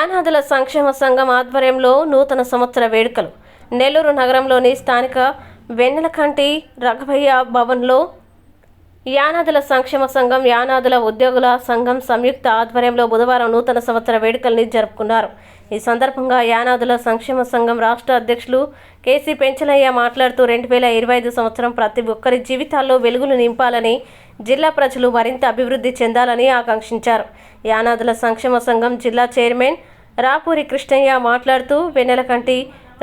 యానాదుల సంక్షేమ సంఘం ఆధ్వర్యంలో నూతన సంవత్సర వేడుకలు. నెల్లూరు నగరంలోని స్థానిక వెన్నెలకంటి రఘవయ్య భవన్లో యానాదుల సంక్షేమ సంఘం యానాదుల ఉద్యోగుల సంఘం సంయుక్త ఆధ్వర్యంలో బుధవారం నూతన సంవత్సర వేడుకల్ని జరుపుకున్నారు. ఈ సందర్భంగా యానాదుల సంక్షేమ సంఘం రాష్ట్ర అధ్యక్షులు కేసీ పెంచలయ్య మాట్లాడుతూ రెండు వేల ఇరవై ఐదు సంవత్సరం ప్రతి ఒక్కరి జీవితాల్లో వెలుగులు నింపాలని జిల్లా ప్రజలు మరింత అభివృద్ధి చెందాలని ఆకాంక్షించారు. యానాదుల సంక్షేమ సంఘం జిల్లా చైర్మన్ రాపూరి కృష్ణయ్య మాట్లాడుతూ వెన్నెలకంటి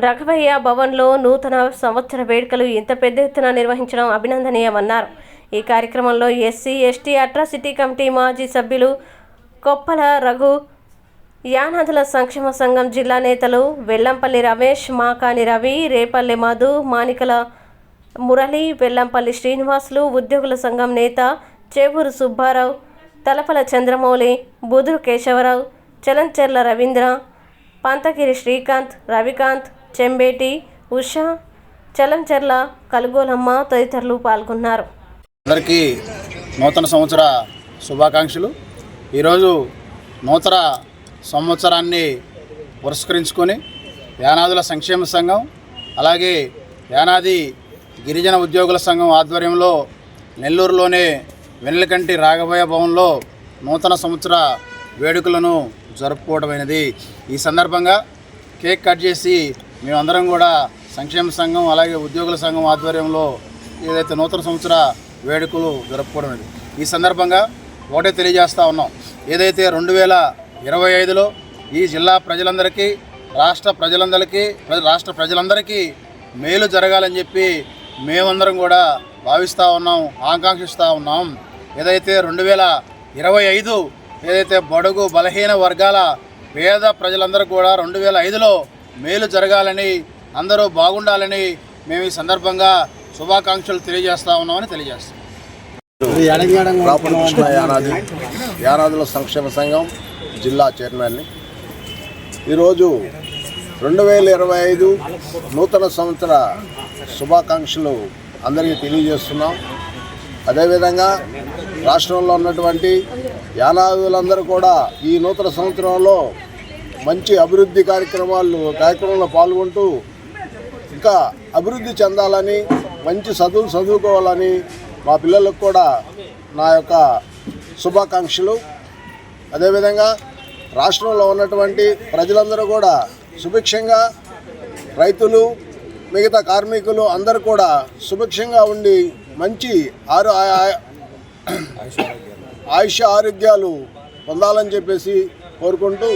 రఘవయ్య భవన్లో నూతన సంవత్సర వేడుకలు ఇంత పెద్ద ఎత్తున నిర్వహించడం అభినందనీయమన్నారు. ఈ కార్యక్రమంలో ఎస్సీ ఎస్టీ అట్రాసిటీ కమిటీ మాజీ సభ్యులు కొప్పల రఘు యానాదుల సంక్షేమ సంఘం జిల్లా నేతలు వెల్లంపల్లి రమేష్ మాకాని రవి రేపల్లె మధు మానికల మురళి వెల్లంపల్లి శ్రీనివాసులు ఉద్యోగుల సంఘం నేత చేవూరు సుబ్బారావు తలపల చంద్రమౌళి బుదురు కేశవరావు చలంచెర్ల రవీంద్ర పంతగిరి శ్రీకాంత్ రవికాంత్ చెంబేటి ఉషా చలంచెర్ల కలుగోలమ్మ తదితరులు పాల్గొన్నారు. అందరికీ నూతన సంవత్సర శుభాకాంక్షలు. ఈరోజు నూతన సంవత్సరాన్ని పురస్కరించుకొని యానాదుల సంక్షేమ సంఘం అలాగే యానాది గిరిజన ఉద్యోగుల సంఘం ఆధ్వర్యంలో నెల్లూరులోనే వెన్నెలకంటి రాఘవయ్య భవన్లో నూతన సంవత్సర వేడుకలను జరుపుకోవడమైనది ఈ సందర్భంగా కేక్ కట్ చేసి మేమందరం కూడా సంక్షేమ సంఘం అలాగే ఉద్యోగుల సంఘం ఆధ్వర్యంలో ఏదైతే నూతన సంవత్సర వేడుకలు జరుపుకోవడం ఈ సందర్భంగా ఒకటే తెలియజేస్తూ ఉన్నాం. ఏదైతే రెండు వేల ఇరవై ఐదులో ఈ జిల్లా ప్రజలందరికీ రాష్ట్ర ప్రజలందరికీ రాష్ట్ర ప్రజలందరికీ మేలు జరగాలని చెప్పి మేమందరం కూడా భావిస్తూ ఉన్నాం ఆకాంక్షిస్తూ ఉన్నాం. ఏదైతే రెండు వేల ఇరవై ఐదు ఏదైతే బడుగు బలహీన వర్గాల పేద ప్రజలందరూ కూడా రెండు వేల ఐదులో మేలు జరగాలని అందరూ బాగుండాలని మేము ఈ సందర్భంగా శుభాకాంక్షలు తెలియజేస్తా ఉన్నామని తెలియజేస్తాం కృష్ణ యానాది. యానాదుల సంక్షేమ సంఘం జిల్లా చైర్మన్ని. ఈరోజు రెండు వేల ఇరవై ఐదు నూతన సంవత్సర శుభాకాంక్షలు అందరికీ తెలియజేస్తున్నాం. అదేవిధంగా రాష్ట్రంలో ఉన్నటువంటి యానాదులందరూ కూడా ఈ నూతన సంవత్సరంలో మంచి అభివృద్ధి కార్యక్రమాలు కార్యక్రమంలో పాల్గొంటూ ఇంకా అభివృద్ధి చెందాలని మంచి చదువులు చదువుకోవాలని మా పిల్లలకు కూడా నా యొక్క శుభాకాంక్షలు. అదేవిధంగా రాష్ట్రంలో ఉన్నటువంటి ప్రజలందరూ కూడా సుభిక్షంగా రైతులు మిగతా కార్మికులు అందరూ కూడా సుభిక్షంగా ఉండి మంచి ఆరు ఆయుష ఆరోగ్యాలు. పొందాలని చెప్పేసి కోరుకుంటూ